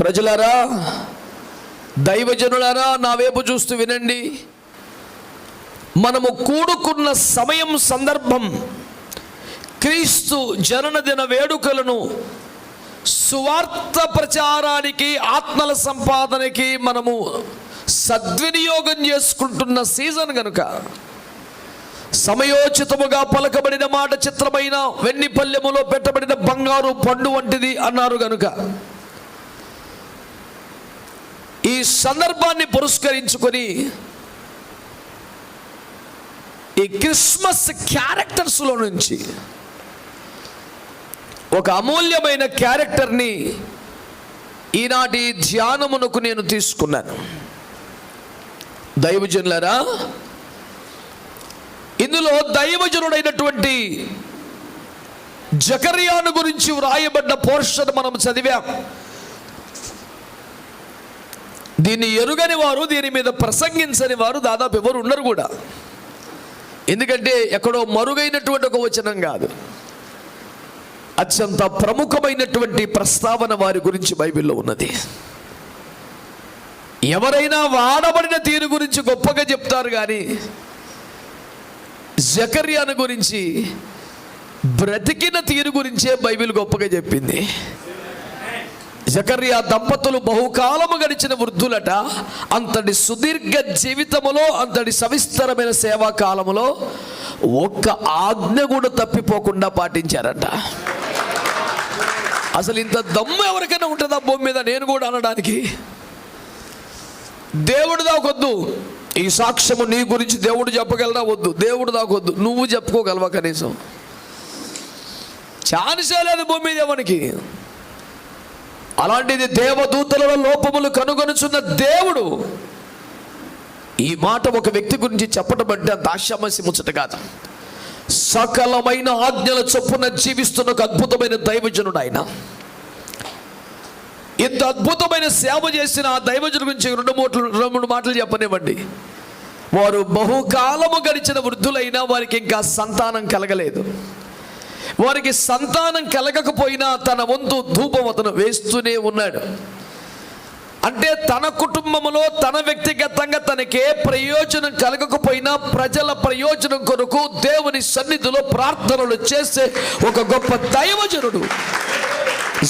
ప్రజలారా దైవజనులారా నా వైపు చూస్తూ వినండి. మనము కూడుకున్న సమయం సందర్భం క్రీస్తు జననదిన వేడుకలను సువార్త ప్రచారానికి ఆత్మల సంపాదనకి మనము సద్వినియోగం చేసుకుంటున్న సీజన్ కనుక సమయోచితముగా పలకబడిన మాట చిత్రమైన వెన్నిపల్లెములో పెట్టబడిన బంగారు పండు వంటిది అన్నారు గనుక ఈ సందర్భాన్ని పురస్కరించుకొని ఈ క్రిస్మస్ క్యారెక్టర్స్లో నుంచి ఒక అమూల్యమైన క్యారెక్టర్ని ఈనాటి ధ్యానమునకు నేను తీసుకున్నాను. దైవజనులరా ఇందులో దైవజనుడైనటువంటి జకర్యాను గురించి వ్రాయబడ్డ పోర్షన్ మనం చదివాం. దీన్ని ఎరుగని వారు దీని మీద ప్రసంగించని వారు దాదాపు ఎవరు ఉండరు కూడా. ఎందుకంటే ఎక్కడో మరుగైనటువంటి ఒక వచనం కాదు. అత్యంత ప్రముఖమైనటువంటి ప్రస్తావన వారి గురించి బైబిల్లో ఉన్నది. ఎవరైనా వాడబడిన తీరు గురించి గొప్పగా చెప్తారు కానీ జకర్యాను గురించి బ్రతికిన తీరు గురించే బైబిల్ గొప్పగా చెప్పింది. జకర్యా దంపతులు బహుకాలము గడిచిన వృద్ధులట అంతటి సుదీర్ఘ జీవితములో అంతటి సవిస్తరమైన సేవా కాలములో ఒక్క ఆజ్ఞ కూడా తప్పిపోకుండా పాటించారట. అసలు ఇంత దమ్ము ఎవరికైనా ఉంటుందా భూమి మీద? నేను కూడా అనడానికి. దేవుడు దాకొద్దు. ఈ సాక్ష్యము నీ గురించి దేవుడు చెప్పగలరా వద్దు. దేవుడు దాకొద్దు. నువ్వు చెప్పుకోగలవా కనీసం? ఛాన్సే లేదు భూమి మీద ఎవరికి? అలాంటిది దేవదూతలలో లోపములు కనుగొనుచున్న దేవుడు ఈ మాట ఒక వ్యక్తి గురించి చెప్పడం అంటే అంత ఆశామసి ముచ్చట కాదు. సకలమైన ఆజ్ఞల చొప్పున జీవిస్తున్న ఒక అద్భుతమైన దైవజనుడు ఆయన. ఇంత అద్భుతమైన సేవ చేసిన ఆ దైవజను గురించి రెండు మూటలు రెండు మూడు మాటలు చెప్పనివ్వండి. వారు బహుకాలము గడిచిన వృద్ధులైనా వారికి ఇంకా సంతానం కలగలేదు. వారికి సంతానం కలగకపోయినా తన వంతు ధూపం అతను వేస్తూనే ఉన్నాడు. అంటే తన కుటుంబంలో తన వ్యక్తిగతంగా తనకే ప్రయోజనం కలగకపోయినా ప్రజల ప్రయోజనం కొరకు దేవుని సన్నిధిలో ప్రార్థనలు చేసే ఒక గొప్ప దైవజనుడు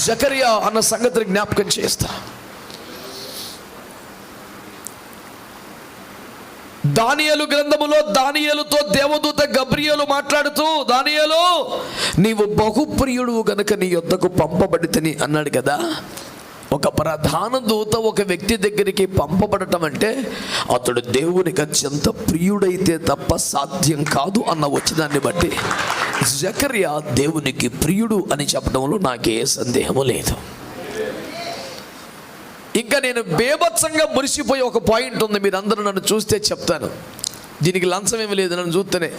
జకరియా అన్న సంగతిని జ్ఞాపకం చేస్తా. దానియలు గ్రంథములో దానియలుతో దేవదూత గబ్రియలు మాట్లాడుతూ దానియలు నీవు బహుప్రియుడు గనుక నీ యొద్దకు పంపబడితని అన్నాడు కదా. ఒక ప్రధాన దూత ఒక వ్యక్తి దగ్గరికి పంపబడటం అంటే అతడు దేవునికి అత్యంత ప్రియుడైతే తప్ప సాధ్యం కాదు అన్న వచ్చిదాన్ని బట్టి జకర్యా దేవునికి ప్రియుడు అని చెప్పడంలో నాకే సందేహము లేదు. ఇంకా నేను బేభత్సంగా మురిసిపోయి ఒక పాయింట్ ఉంది. మీరు అందరూ నన్ను చూస్తే చెప్తాను. దీనికి లంచం ఏమి లేదు నన్ను చూస్తేనే.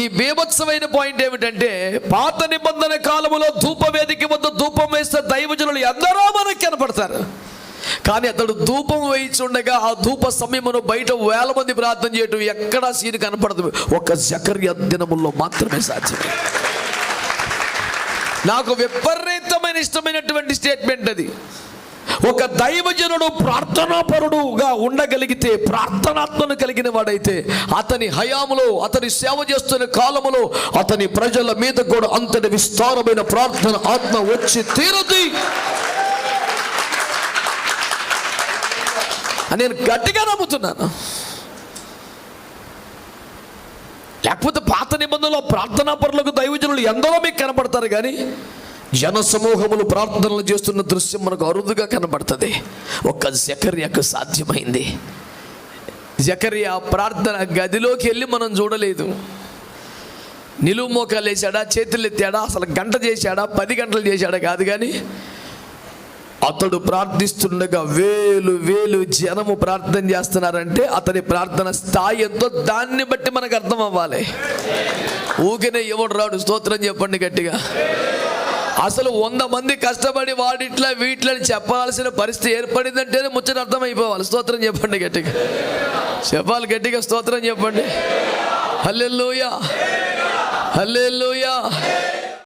ఈ బేభత్సమైన పాయింట్ ఏమిటంటే పాత నిబంధన కాలములో ధూపవేదిక వద్ద ధూపం వేస్తే దైవజనులు ఎందరో మనకు కనపడతారు. కానీ అతడు ధూపం వేయించుండగా ఆ ధూప సమయమును బయట వేల మంది ప్రార్థన చేయటం ఎక్కడా సీన్ కనపడదు. ఒక జకర్య దినముల్లో మాత్రమే సాధ్యం. నాకు విపరీతమైన ఇష్టమైనటువంటి స్టేట్మెంట్ అది. ఒక దైవజనుడు ప్రార్థనాపరుడుగా ఉండగలిగితే ప్రార్థనాత్మను కలిగిన వాడైతే అతని హయాములో అతని సేవ చేస్తున్న కాలములో అతని ప్రజల మీద కూడా అంతటి విస్తారమైన ప్రార్థన ఆత్మ వచ్చి తీరుది అని నేను గట్టిగా నమ్ముతున్నాను. లేకపోతే పాత నిబంధనలో ప్రార్థనా పరులకు దైవజనులు ఎందరో మీకు కనపడతారు కానీ జన సమూహములు ప్రార్థనలు చేస్తున్న దృశ్యం మనకు అరుదుగా కనబడుతుంది. ఒక్క జకర్యకు సాధ్యమైంది. జకర్య ప్రార్థన గదిలోకి వెళ్ళి మనం చూడలేదు. నిలువు మోకాలు వేసాడా చేతులు ఎత్తాడా అసలు గంట చేశాడా పది గంటలు చేశాడా కాదు కానీ అతడు ప్రార్థిస్తుండగా వేలు వేలు జనము ప్రార్థన చేస్తున్నారంటే అతని ప్రార్థన స్థాయి ఎంతో దాన్ని బట్టి మనకు అర్థం అవ్వాలి. ఊకినే ఎవడు రాడు? స్తోత్రం చెప్పండి గట్టిగా. అసలు వంద మంది కష్టపడి వాడిట్లా వీటిలో చెప్పాల్సిన పరిస్థితి ఏర్పడిందంటేనే ముచ్చట అర్థమైపోవాలి. స్తోత్రం చెప్పండి గట్టిగా. చెప్పాలి గట్టిగా స్తోత్రం చెప్పండి. Hallelujah hallelujah